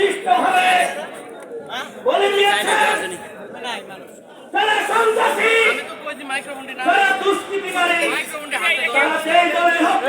নির্দিষ্টভাবে বলে দিয়েছেন যারা সন্ত্রাসী। যারা দুষ্কৃতিকারী। তারা সেই দলের হত্যা